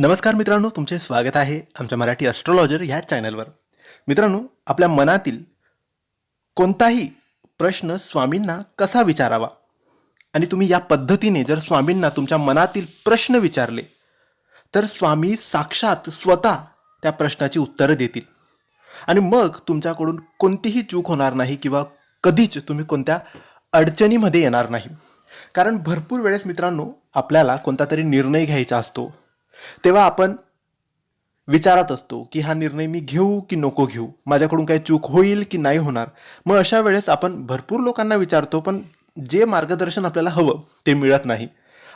नमस्कार मित्रांनो तुमचे स्वागत आहे आमच्या मराठी ॲस्ट्रॉलॉजर ह्या चॅनलवर मित्रांनो आपल्या मनातील कोणताही प्रश्न स्वामींना कसा विचारावा? आणि तुम्ही या पद्धतीने जर स्वामींना तुमच्या मनातील प्रश्न विचारले तर स्वामी साक्षात स्वतः त्या प्रश्नाची उत्तरं देतील. आणि मग तुमच्याकडून कोणतीही चूक होणार नाही किंवा कधीच तुम्ही कोणत्या अडचणीमध्ये येणार नाही. कारण भरपूर वेळेस मित्रांनो आपल्याला कोणता तरी निर्णय घ्यायचा असतो. तेव्हा आपण विचारात असतो की हा निर्णय मी घेऊ की नको घेऊ? माझ्याकडून काही चूक होईल की नाही होणार? मग अशा वेळेस आपण भरपूर लोकांना विचारतो पण जे मार्गदर्शन आपल्याला हवं ते मिळत नाही.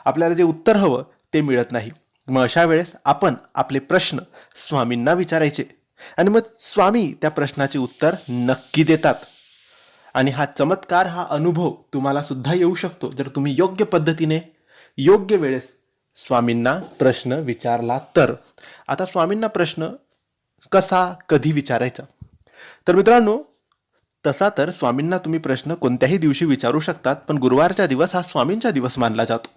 आपल्याला जे उत्तर हवं ते मिळत नाही. मग अशा वेळेस आपण आपले प्रश्न स्वामींना विचारायचे. आणि मग स्वामी त्या प्रश्नाचे उत्तर नक्की देतात. आणि हा चमत्कार हा अनुभव तुम्हाला सुद्धा येऊ शकतो जर तुम्ही योग्य पद्धतीने योग्य वेळेस स्वामींना प्रश्न विचारला तर. आता स्वामींना प्रश्न कसा कधी विचारायचा? तर मित्रांनो तसा तर स्वामींना तुम्ही प्रश्न कोणत्याही दिवशी विचारू शकतात पण गुरुवारचा दिवस हा स्वामींचा दिवस मानला जातो.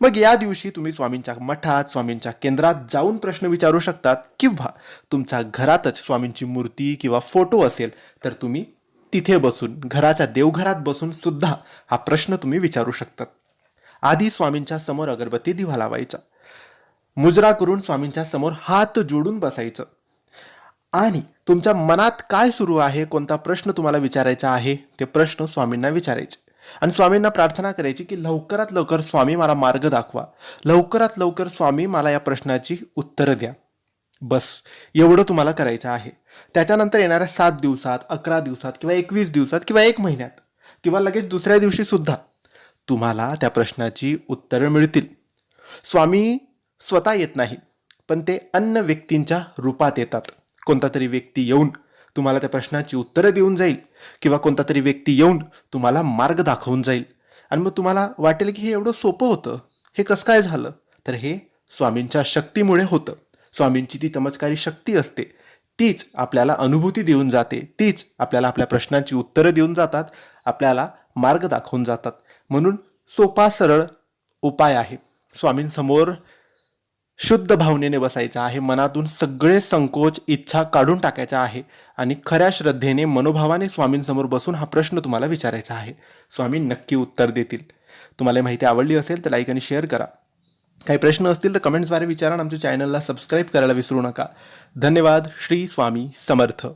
मग या दिवशी तुम्ही स्वामींच्या मठात स्वामींच्या केंद्रात जाऊन प्रश्न विचारू शकतात किंवा तुमच्या घरातच स्वामींची मूर्ती किंवा फोटो असेल तर तुम्ही तिथे बसून घराच्या देवघरात बसून सुद्धा हा प्रश्न तुम्ही विचारू शकतात. आधी स्वामींच्या समोर अगरबत्ती दिवा लावायचा. मुजरा करून स्वामींच्या समोर हात जोडून बसायचं. आणि तुमच्या मनात काय सुरू आहे? कोणता प्रश्न तुम्हाला विचारायचा आहे? ते प्रश्न स्वामींना विचारायचे. आणि स्वामींना प्रार्थना करायची की लवकरात लवकर स्वामी मला मार्ग दाखवा. लवकरात लवकर स्वामी मला या प्रश्नाची उत्तरं द्या. बस. एवढं तुम्हाला करायचं आहे. त्याच्यानंतर येणाऱ्या सात दिवसात अकरा दिवसात किंवा एकवीस दिवसात किंवा एक महिन्यात किंवा लगेच दुसऱ्या दिवशी सुद्धा तुम्हाला त्या प्रश्नाची उत्तरं मिळतील. स्वामी स्वतः येत नाही पण ते अन्य व्यक्तींच्या रूपात येतात. कोणता तरी व्यक्ती येऊन तुम्हाला त्या प्रश्नाची उत्तरं देऊन जाईल किंवा कोणता तरी व्यक्ती येऊन तुम्हाला मार्ग दाखवून जाईल. आणि मग तुम्हाला वाटेल की हे एवढं सोपं होतं. हे कसं काय झालं? तर हे स्वामींच्या शक्तीमुळे होतं. स्वामींची ती चमत्कारी शक्ती असते. तीच आपल्याला अनुभूती देऊन जाते. तीच आपल्याला आपल्या प्रश्नांची उत्तरं देऊन जातात. आपल्याला मार्ग दाखवून जातात. म्हणून सोपा सरळ उपाय आहे. स्वामींसमोर शुद्ध भावनेने बसायचं आहे. मनातून सगळे संकोच इच्छा काढून टाकायचा आहे. आणि खऱ्या श्रद्धेने मनोभावाने स्वामींसमोर बसून हा प्रश्न तुम्हाला विचारायचा आहे. स्वामी नक्की उत्तर देतील. तुम्हाला माहिती आवडली असेल तर लाईक आणि शेअर करा. काही प्रश्न असतील तर कमेंट्सद्वारे विचारा आणि आमच्या चॅनलला सबस्क्राईब करायला विसरू नका. धन्यवाद. श्री स्वामी समर्थ.